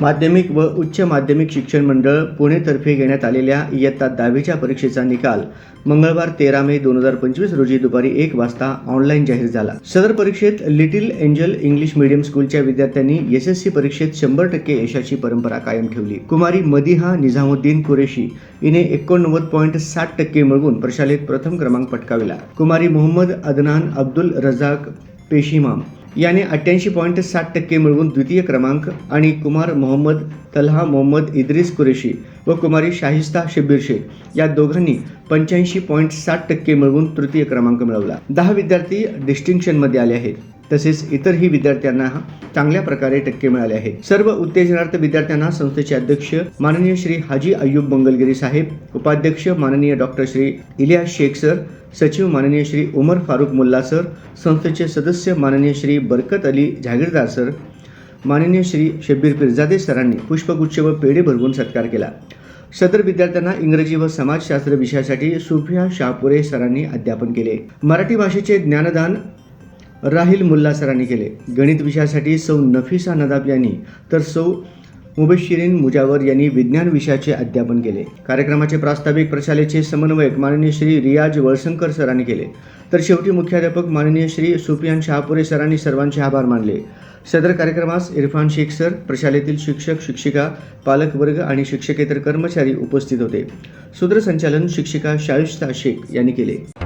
माध्यमिक व उच्च माध्यमिक शिक्षण मंडळ पुणेतर्फे घेण्यात आलेल्या इयत्ता दहावीच्या परीक्षेचा निकाल मंगळवार तेरा मे दोन हजार पंचवीस रोजी दुपारी एक वाजता ऑनलाईन जाहीर झाला. सदर परीक्षेत लिटिल एंजल इंग्लिश मीडियम स्कूलच्या विद्यार्थ्यांनी एस एस सी परीक्षेत शंभर टक्के यशाची परंपरा कायम ठेवली. कुमारी मदिहा निझामुद्दीन कुरेशी हिने एकोणनव्वद पॉईंट साठ टक्के मिळवून प्रशालेत प्रथम क्रमांक पटकाविला. कुमारी मोहम्मद अदनान अब्दुल रजाक पेशिमाम याने अठ्ठ्याऐंशी पॉईंट सात टक्के मिळवून द्वितीय क्रमांक आणि कुमार मोहम्मद तल्हा मोहम्मद इद्रिस कुरेशी व कुमारी शाहिस्ता शब्बीर शेख या दोघांनी पंच्याऐंशी पॉईंट सात टक्के मिळवून तृतीय क्रमांक मिळवला. दहा विद्यार्थी डिस्टिंक्शनमध्ये आले आहेत. तसेच इतरही विद्यार्थ्यांना चांगल्या प्रकारे टक्के मिळाले आहेत. सर्व उत्तेजनार्थ विद्यार्थ्यांना संस्थेचे अध्यक्ष माननीय श्री हाजी अय्यूब मंगलगिरी साहेब उपाध्यक्ष माननीय डॉक्टर श्री इलियास शेख सर सचिव माननीय श्री उमर फारुक मुल्ला सर संस्थेचे सदस्य माननीय श्री बरकत अली जहागीरदार सर माननीय श्री शब्बीर पिरजादे सरांनी पुष्पगुच्छ व पेढे भरवून सत्कार केला. सदर विद्यार्थ्यांना इंग्रजी व समाजशास्त्र विषयासाठी सुफिया शाहपुरे सरांनी अध्यापन केले. मराठी भाषेचे ज्ञानदान राहिल मुल्ला सरांनी केले. गणित विषयासाठी सौ नफिसा नदाब यांनी तर सौ मुबशिरीन मुजावर यांनी विज्ञान विषयाचे अध्यापन केले. कार्यक्रमाचे प्रास्ताविक प्रशालेचे समन्वयक माननीय श्री रियाज वळसंकर सरांनी केले. तर शेवटी मुख्याध्यापक माननीय श्री सुफियान शहापुरे सरांनी सर्वांचे आभार मानले. सदर कार्यक्रमास इरफान शेख सर प्रशालेतील शिक्षक शिक्षिका पालकवर्ग आणि शिक्षकेतर कर्मचारी उपस्थित होते. सूत्रसंचालन शिक्षिका शायुस्ता शेख यांनी केले.